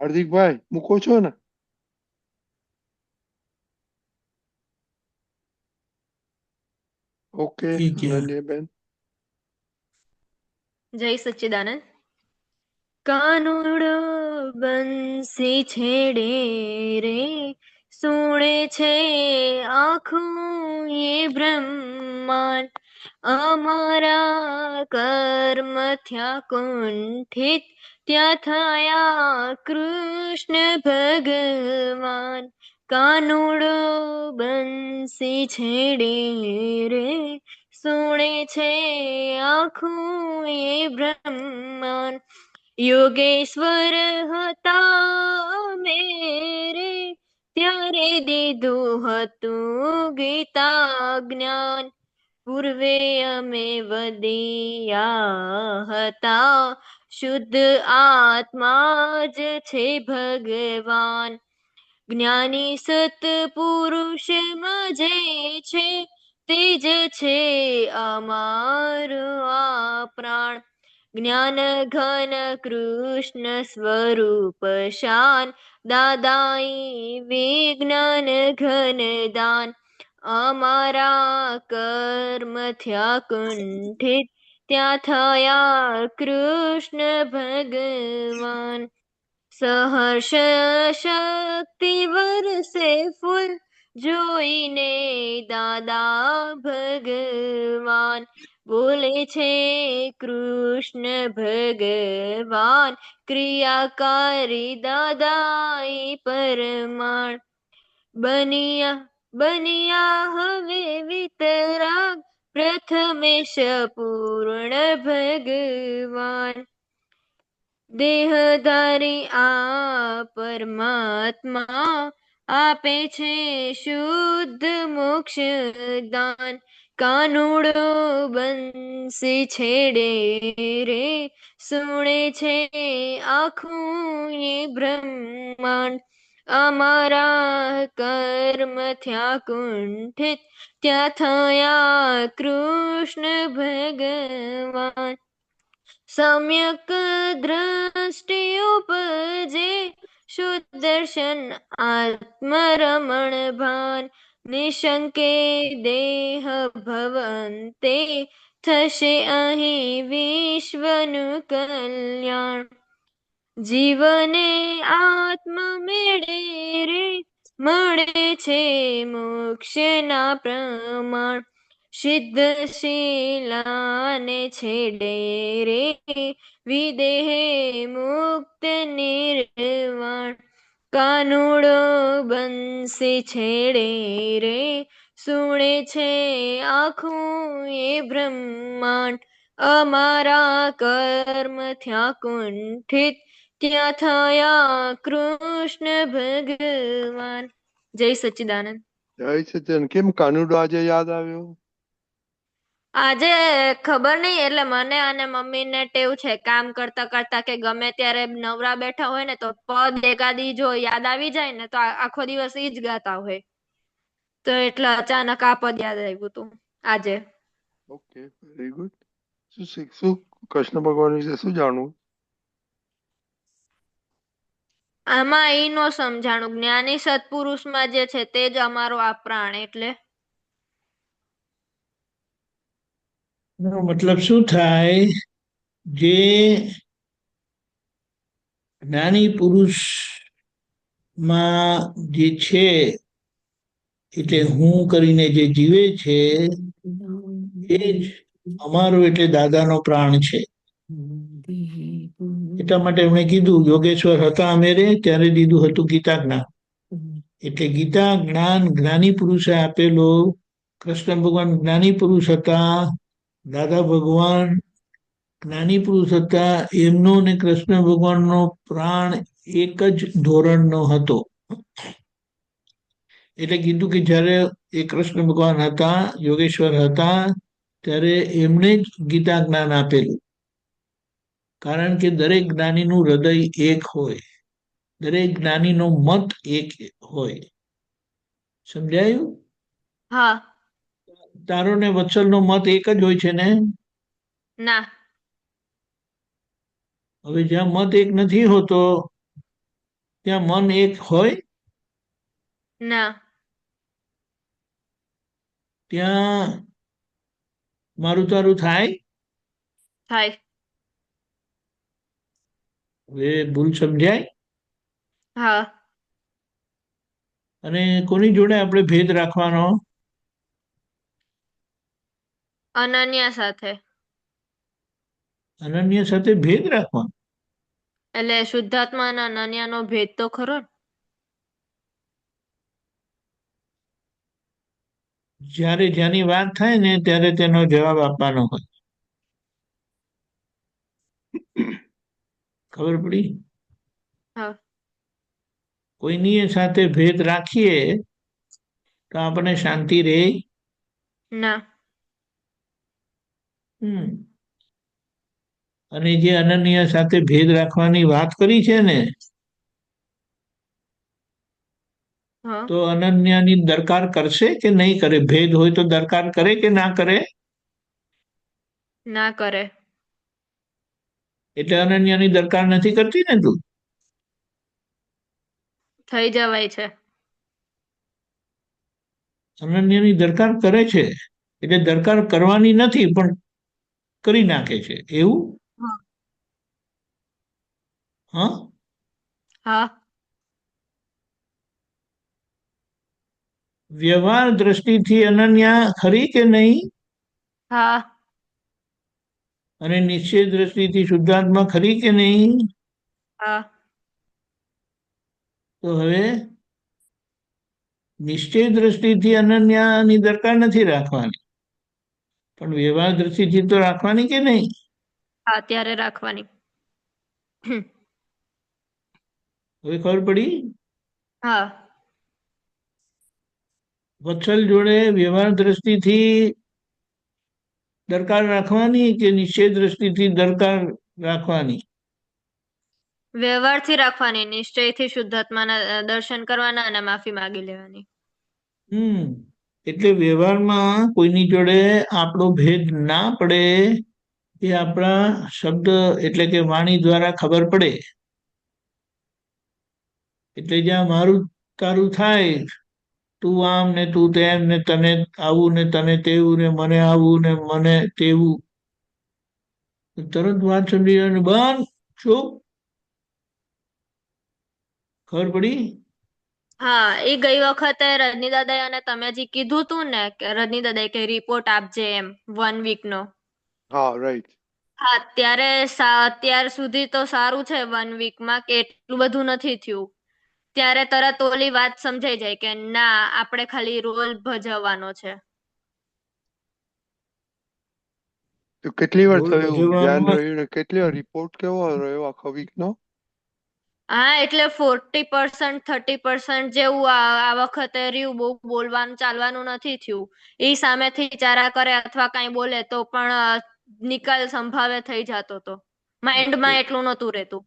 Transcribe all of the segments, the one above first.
હાર્દિકભાઈ મૂકો છો ને ઓકે બેન જય સચ્ચિદાનંદ. કાનુડો બંસી છેડે રે સુણે છે આખું એ બ્રહ્માંડ. અમારા કર્મ થયા કુંઠિત ત્યાં કૃષ્ણ ભગવાન કાનુડો બંસી છેડે રે સુણે છે આખું એ બ્રહ્માન યોગેશ્વર હતા મેરે ત્યારે દીધું હતું ગીતા જ્ઞાન પૂર્વે અમે વદિયા હતા શુદ્ધ આત્મા જ છે ભગવાન. જ્ઞાની સત્પુરુષમાં જે છે, તે છે અમારો આ પ્રાણ. જ્ઞાન ઘન કૃષ્ણ સ્વરૂપ શાન, દાદાઈ વિજ્ઞાન ઘન દાન. અમારા કર્મ થયા કુંઠિત ત્યાં થયા કૃષ્ણ ભગવાન સહર્ષ શક્તિ વરસે ફૂલ જોઈને દાદા ભગવાન બોલે છે કૃષ્ણ ભગવાન ક્રિયાકારી દાદા પરમાણ બનિયા બનિયા હવે વિતરાગ પ્રથમેશ પૂર્ણ ભગવાન દેહધારી આ પરમાત્મા આપે છે શુદ્ધ મોક્ષ દાન કાનુડો બંસી છેડે રે સુણે છે આખું એ બ્રહ્માંડ અમારા કર્મ થયા કુંઠિત ત્યાં થયા કૃષ્ણ ભગવાન સમ્યક દ્રષ્ટિ ઉપજે સુદર્શન આત્મરમણ ભાન નિશંકે દેહ ભવંતે થશે અહીં વિશ્વનું કલ્યાણ જીવને આત્મ મેળે રે, મળે છે મોક્ષના પ્રમાણ. સિદ્ધશીલાને છેડે રે, વિદેહે મુક્ત નિર્વાણ કાનુડો બંસી છેડે રે, સુણે છે આખું એ બ્રહ્માંડ. અમારા કર્મ થયા કુંઠિત ત્યાં થયા કૃષ્ણ ભગવાન જય સચ્ચિદાનંદ જય સચિદાન કેમ કાનુડો આજે યાદ આવ્યો આજે ખબર નહીં એટલે મને અને મમ્મીને ટેવ છે કામ કરતા કરતા કે ગમે ત્યારે નવરા બેઠા હોય ને તો પદ એકાદી જો યાદ આવી જાય ને તો આખો દિવસ ઈ જ ગાતા હોય. તો એટલે અચાનક આ પદ યાદ આવ્યું તું આજે. ઓકે વેરી ગુડ શું શીખશું કૃષ્ણ ભગવાન વિશે શું જાણવું? આમાં એ નો સમજાણું. જ્ઞાની સત્પુરુષમાં જે છે તે જ અમારો આ પ્રાણ એટલે. મતલબ શું થાય? જે જ્ઞાની પુરુષમાં જે છે એટલે હું કરીને જે જીવે છે એ જ અમારો એટલે દાદાનો પ્રાણ છે. એટલા માટે એમણે કીધું યોગેશ્વર હતા અમેરે ત્યારે દીધું હતું ગીતા જ્ઞાન. એટલે ગીતા જ્ઞાન જ્ઞાની પુરુષે આપેલો કૃષ્ણ ભગવાન જ્ઞાની પુરુષ હતા દાદા ભગવાન જ્ઞાની પુરુષ હતા એમનો ને કૃષ્ણ ભગવાનનો પ્રાણ એક જ ધોરણનો હતો. એટલે કીધું કે જ્યારે એ કૃષ્ણ ભગવાન હતા યોગેશ્વર હતા ત્યારે એમણે જ ગીતા જ્ઞાન આપેલું. કારણ કે દરેક જ્ઞાનીનું હૃદય એક હોય. દરેક જ્ઞાનીનો મત એક હોય. સમજાયું? હા. તારો ને વત્સલનો મત એક જ હોય છે ને? ના. હવે જ્યાં મત એક નથી હોતો ત્યાં મન એક હોય? ના. ત્યાં મારું તારું થાય? થાય. ભૂલ સમજાય? હા. અને કોની જોડે આપણે ભેદ રાખવાનો? અનન્યા સાથે. અનન્ય સાથે ભેદ રાખવાનો? એટલે શુદ્ધાત્મા અને અનન્યાનો ભેદ તો ખરો જ્યારે જ્યાંની વાત થાય ને ત્યારે તેનો જવાબ આપવાનો હોય. ખબર પડી? કોઈની સાથે ભેદ રાખીએ તો આપણે શાંતિ રહે ના. અને જે અનન્ય સાથે ભેદ રાખવાની વાત કરી છે ને તો અનન્યાની દરકાર કરશે કે નહીં કરે? ભેદ હોય તો દરકાર કરે કે ના કરે? ના કરે. એટલે અનન્યાની દરકાર નથી કરતી ને તું? થઈ જવાય છે. અનન્યાની દરકાર કરે છે. એટલે દરકાર કરવાની નથી પણ કરી નાખે છે. એવું? હા. હા? વ્યવહાર દ્રષ્ટિથી અનન્યા ખરી કે નહીં? હા. અને નિશ્ચય દ્રષ્ટિથી શુદ્ધાત્મા ખરી કે નહીં? તો હવે નિશ્ચય દ્રષ્ટિથી અનન્યાની દરકાર નથી રાખવાની. પણ વ્યવહાર દ્રષ્ટિથી તો રાખવાની કે નહીં? હા ત્યારે રાખવાની. હવે ખબર પડી? હા. વત્સલ જોડે વ્યવહાર દ્રષ્ટિથી દરકાર રાખવાની કે નિશ્ચય દ્રષ્ટિથી દરકાર રાખવાની? વ્યવહારથી રાખવાની નિશ્ચયથી શુદ્ધાત્માના દર્શન કરવાના અને માફી માંગી લેવાની. હમ એટલે વ્યવહારમાં કોઈની જોડે આપણો ભેદ ના પડે એ આપણા શબ્દ એટલે કે વાણી દ્વારા ખબર પડે. એટલે જ્યાં મારું તારું થાય તું આમ ને તું તેમ ને તને આવું ને તને તેવું ને મને આવું ને મને તેવું. તરત વાત સમજી જવાની બંધ ખબર પડી? હા એ ગઈ વખતે રજની દાદાએ અને તમે જે કીધું તું ને કે રજની દાદાએ કે રિપોર્ટ આપજે એમ વન વીક નો. હા રાઈટ હા અત્યારે અત્યાર સુધી તો સારું છે વન વીકમાં કે એટલું બધું નથી થયું. ત્યારે તરત ઓલી વાત સમજાઈ જાય કે ના આપણે ખાલી રોલ ભજવવાનો છે. તો કેટલી વાર થયું? ધ્યાન રહ્યું? કેટલી વાર રિપોર્ટ કેવો રહ્યો આખો વીક નો? હા એટલે ફોર્ટી પર્સન્ટ થર્ટી પર્સન્ટ જેવું આ વખતે રહ્યું. બહુ બોલવાનું ચાલવાનું નથી થયું. એ સામેથી ચારા કરે અથવા કાંઈ બોલે તો પણ નિકાલ સંભાવે થઈ જતો તો. માઇન્ડમાં એટલું નહોતું રહેતું.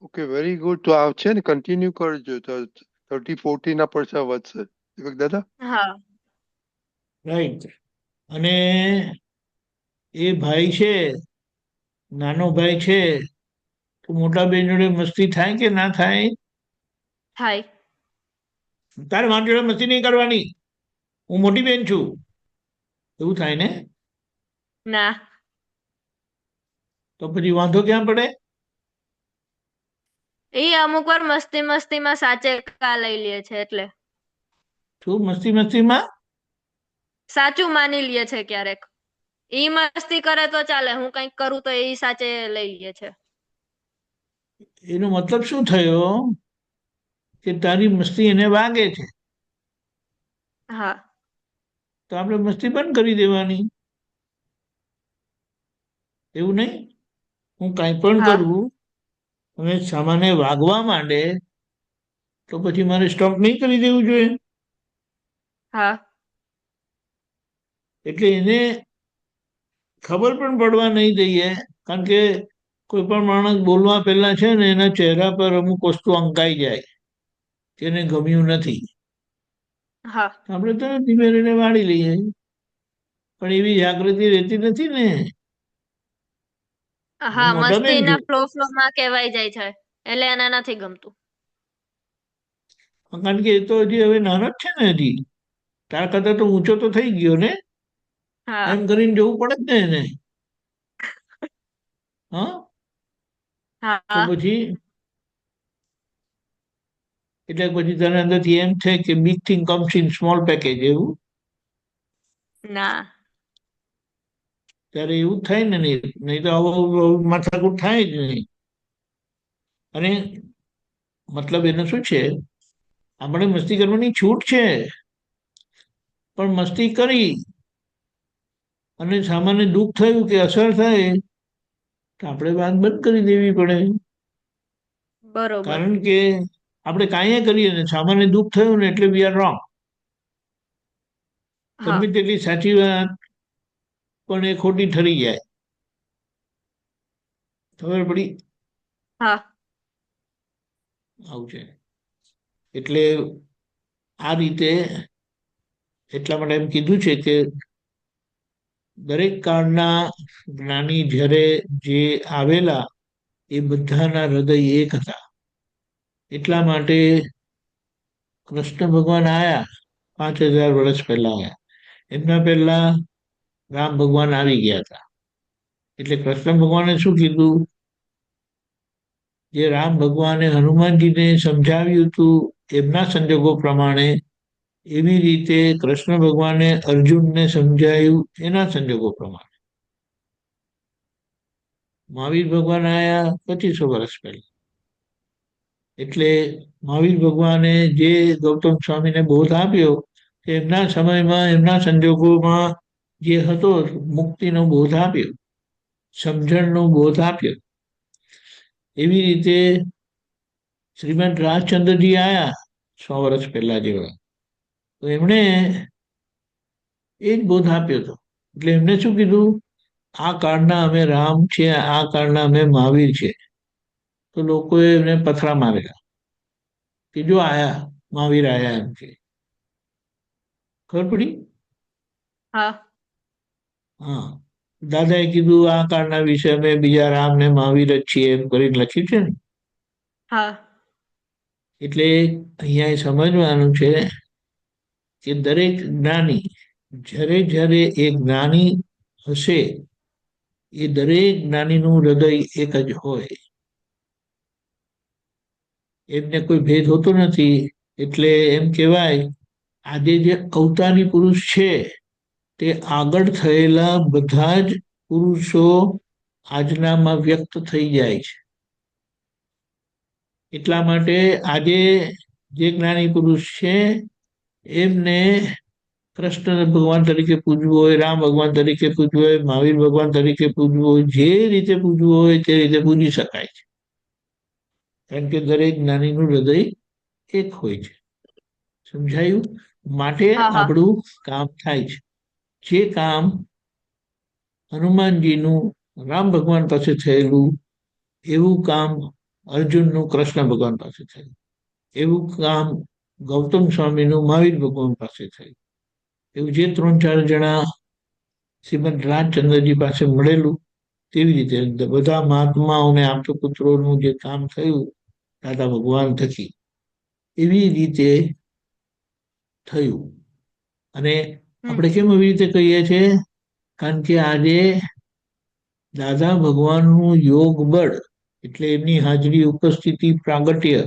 ઓકે વેરી ગુડ તો આ છે ને કન્ટિન્યુ કરજો. તો થર્ટી ફોર્ટી ના પરસા વધશે. દીપક દાદા? હા. રાઈટ અને એ ભાઈ છે નાનો ભાઈ છે તો મોટા બેન જોડે મસ્તી થાય કે ના થાય? થાય. તારે મારી જોડે મસ્તી નહીં કરવાની. હું મોટી બેન છું. એવું થાય ને? ના. તો પછી વાંધો ક્યાં પડે? એ અમુક વાર મસ્તી મસ્તીમાં સાચે કા લઈ લે છે એટલે. શું મસ્તી મસ્તીમાં? સાચું માની લે છે ક્યારેક. ઈ મસ્તી કરે તો ચાલે હું કંઈક કરું તો એ સાચે લઈ લે છે. એનો મતલબ શું થયો? કે તારી મસ્તી એને વાગે છે. હા. તો આપણે મસ્તી બંધ કરી દેવાની. એવું નહીં? હું કાંઈ પણ કરું અને સામાન્ય વાગવા માંડે તો પછી મારે સ્ટોપ નહીં કરી દેવું જોઈએ. હા. એટલે એને ખબર પણ પડવા નહીં દઈએ કારણ કે કોઈ પણ માણસ બોલવા પહેલા છે ને એના ચહેરા પર અમુક વસ્તુ અંકાઈ જાય તેને ગમ્યું નથી. આપણે તો ધીમે ધીમે વાળી લઈએ. પણ એવી જાગૃતિ રહેતી નથી ને. હા મસ્તીના. ફ્લો ફ્લો માં કહેવાય જાય છે. એટલે એને નથી ગમતું. કારણ કે એ તો હજી હવે નાનો જ છે ને હજી. તારા કરતા તો ઊંચો તો થઈ ગયો ને? હા. એમ કરીને જવું પડે જ ને એને. હા? તો હા. પછી એટલે પછી તને અંદરથી એમ છે કે big thing comes in small package એવું? ના. ત્યારે એવું થાય ને નહીં નહીં તો આવું માથાકૂટ થાય જ નહીં. અને મતલબ એનો શું છે? આપણે મસ્તી કરવાની છૂટ છે. પણ મસ્તી કરી અને સામાન્ય દુઃખ થયું કે અસર થાય તો આપણે વાત બંધ કરી દેવી પડે. બરોબર. કારણ કે આપણે કાંઈ કરીએ ને સામાન્ય દુઃખ થયું ને એટલે વી આર રોંગ ગમે તેટલી સાચી વાત પણ એ ખોટી ઠરી જાય. ખબર પડી? હા. આવું છે. એટલે આ રીતે એટલા માટે એમ કીધું છે કે દરેક કાળના જ્ઞાની જ્યારે જે આવેલા એ બધાના હૃદય એક હતા. એટલા માટે કૃષ્ણ ભગવાન આયા પાંચ હજાર વર્ષ પહેલા આવ્યા એમના પહેલા રામ ભગવાન આવી ગયા હતા. એટલે કૃષ્ણ ભગવાને શું કીધું? જે રામ ભગવાને હનુમાનજીને સમજાવ્યું હતું, એમના સંજોગો પ્રમાણે એવી રીતે કૃષ્ણ ભગવાને અર્જુનને સમજાયું એના સંજોગો પ્રમાણે. મહાવીર ભગવાન આયા પચીસો વર્ષ પહેલા. એટલે મહાવીર ભગવાને જે ગૌતમ સ્વામીને બોધ આપ્યો, એમના સમયમાં એમના સંજોગોમાં જે હતો મુક્તિનો બોધ આપ્યો, સમજણનો બોધ આપ્યો. એવી રીતે શ્રીમદ રાજચંદ્રજી આયા સો વર્ષ પહેલા જેવા. તો એમણે એ જ બોધ આપ્યો હતો. એટલે એમને શું કીધું? આ કાળના અમે રામ છે, આ કાળના અમે મહાવીર છે. તો લોકોએ એમને પથરા મારેલા કે જો આયા, મહાવીર આયા એમ કે. ખબર પડી? હા. હા. દાદાએ કીધું આ કાળના વિશે અમે બીજા રામ ને મહાવીર જ છીએ એમ કરીને લખ્યું છે ને? હા. એટલે અહીંયા સમજવાનું છે કે દરેક જ્ઞાની જ્યારે જ્યારે એ જ્ઞાની હશે એ દરેક જ્ઞાનીનું હૃદય એક જ હોય. એમને કોઈ ભેદ હોતો નથી. એટલે એમ કહેવાય આજે જે અવતારી પુરુષ છે તે આગળ થયેલા બધા જ પુરુષો આજનામાં વ્યક્ત થઈ જાય છે. એટલા માટે આજે જે જ્ઞાની પુરુષ છે એમને કૃષ્ણ ભગવાન તરીકે પૂજવું હોય રામ ભગવાન તરીકે પૂજવું હોય મહાવીર ભગવાન તરીકે પૂજવું હોય જે રીતે પૂજવું હોય તે રીતે પૂજી શકાય છે. કારણ કે દરેક જ્ઞાનીનું હૃદય એક હોય છે. સમજાયું? માટે. આપણું કામ થાય છે. જે કામ હનુમાનજીનું, રામ ભગવાન પાસે થયેલું, એવું કામ અર્જુનનું, કૃષ્ણ ભગવાન પાસે થયું. એવું કામ ગૌતમ સ્વામીનું, મહાવીર ભગવાન પાસે થયું. એવું જે ત્રણ ચાર જણા શ્રીમદ રાજચંદ્રજી પાસે મળેલું, તેવી રીતે બધા મહાત્માઓને, આપતપુત્રોનું જે કામ થયું, દાદા ભગવાન થકી, એવી રીતે થયું. અને આપણે કેમ એવી રીતે કહીએ છીએ? કારણ કે આજે દાદા ભગવાનનું યોગ બળ એટલે એમની હાજરી ઉપસ્થિતિ પ્રાગટ્ય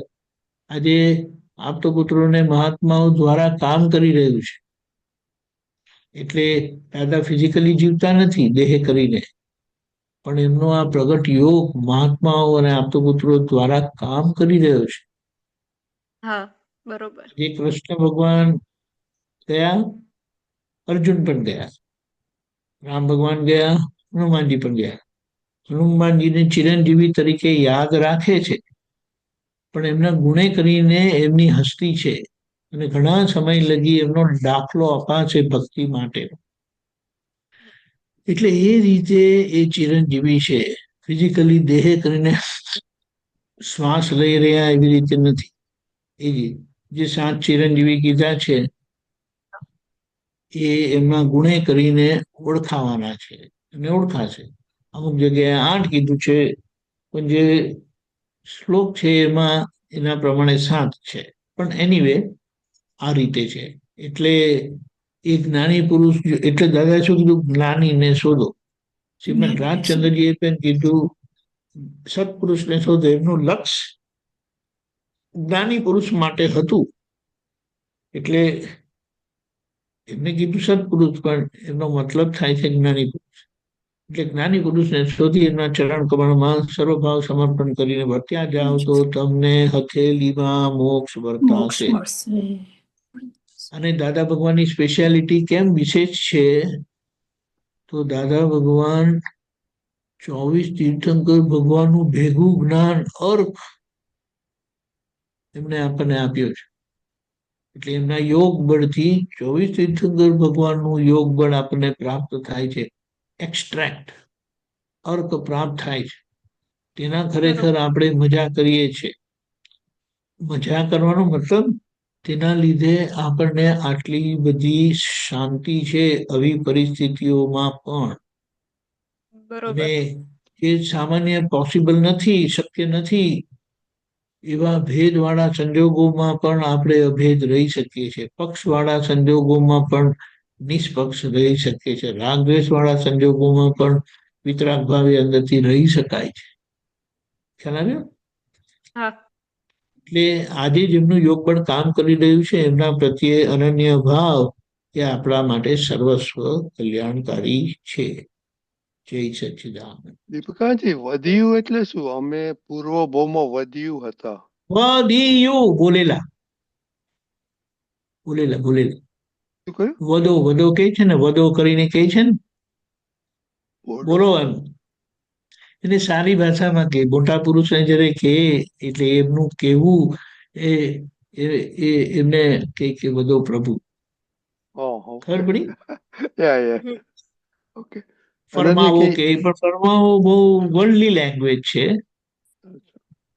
આજે આપતપુત્રોને મહાત્માઓ દ્વારા કામ કરી રહ્યું છે. એટલે દાદા ફિઝિકલી જીવતા નથી દેહ કરીને. પણ એમનો આ પ્રગટ યોગ મહાત્માઓ અને આપતપુત્રો દ્વારા કામ કરી રહ્યો છે. હા બરોબર. જે કૃષ્ણ ભગવાન ગયા અર્જુન પણ ગયા. રામ ભગવાન ગયા, હનુમાનજી પણ ગયા. હનુમાનજીને ચિરંજીવી તરીકે યાદ રાખે છે. પણ એમના ગુણે કરીને એમની હસ્તી છે અને ઘણા સમય લગી એમનો દાખલો અપાશે ભક્તિ માટે એટલે એ રીતે એ ચિરંજીવી છે. ફિઝિકલી દેહ કરીને શ્વાસ લઈ રહ્યા એવી રીતે નથી. એ જે સાત ચિરંજીવી કીધા છે એ એમના ગુણે કરીને ઓળખાવાના છે અને ઓળખાશે અમુક જગ્યાએ આઠ કીધું છે પણ જે શ્લોક છે એમાં એના પ્રમાણે સાત છે. પણ એનીવે આ રીતે છે. એટલે એ જ્ઞાની પુરુષ એટલે દાદા શું કીધું? જ્ઞાનીને શોધો. શ્રીમદ રાજચંદ્રજીએ પણ કીધું સત્પુરુષને શોધો. એમનું લક્ષ્ય જ્ઞાની પુરુષ માટે હતું. એટલે એમને કીધું સત્પુરુષ પણ એનો મતલબ થાય છે જ્ઞાની પુરુષ. એટલે જ્ઞાની પુરુષને શોધી એમના ચરણ કમળમાં સર્વભાવ સમર્પણ કરીને વર્ત્યા જાઓ તો તમને હથેલીમાં મોક્ષ વર્તાશે. અને દાદા ભગવાનની સ્પેશિયાલિટી કેમ વિશેષ છે? તો દાદા ભગવાન ચોવીસ તીર્થંકર ભગવાનનું ભેગું જ્ઞાન અર્થ એમને આપણને આપ્યો છે. એટલે એમના યોગ બળથી ચોવીસ તીર્થંકર ભગવાનનું યોગ બળ આપણને પ્રાપ્ત થાય છે. એક્સ્ટ્રેક્ટ અર્ક પ્રાપ્ત થાય છે. તેના ખરેખર આપણે મજા કરીએ છીએ. મજા કરવાનો મતલબ તેના લીધે આપણને આટલી બધી શાંતિ છે આવી પરિસ્થિતિઓમાં પણ. બરોબર. જે સામાન્ય પોસિબલ નથી શક્ય નથી એવા ભેદવાળા સંજોગોમાં પણ આપણે અભેદ રહી શકીએ છીએ. પક્ષવાળા સંજોગોમાં પણ નિષ્પક્ષ રહી શકીએ છીએ. રાગદ્વેષવાળા સંજોગોમાં પણ વિતરાગ ભાવે અંદરથી રહી શકાય છે. ખ્યાલ આવ્યો? એટલે આજે જેમનું યોગ પણ કામ કરી રહ્યું છે. એમના પ્રત્યે અનન્ય ભાવ એ આપણા માટે સર્વસ્વ કલ્યાણકારી છે. જય સચિદાનંદ દીપકાજી વધ્યું એટલે શું? અમે પૂર્વ ભૌમો વધ્યું હતા. વધ્યું બોલેલા. બોલેલા બોલેલા. વધો વદો કે છે ને વધો કરીને કે છે ને. બોલો. એમ એને સારી ભાષામાં કે મોટા પુરુષને જ્યારે કે એટલે એમનું કેવું એ એ- એ એમને કે કે વધો પ્રભુ. ખબર પડી? યા યા હમ. ઓકે ફરમાવો કે- પણ ફરમાવો બહુ વર્લ્ડલી લેંગ્વેજ છે.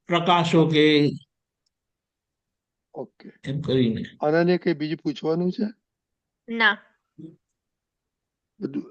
પ્રકાશો કે ઓકે. એમ કરીને. અનન્ય કઈ બીજું પૂછવાનું છે? ના. બધું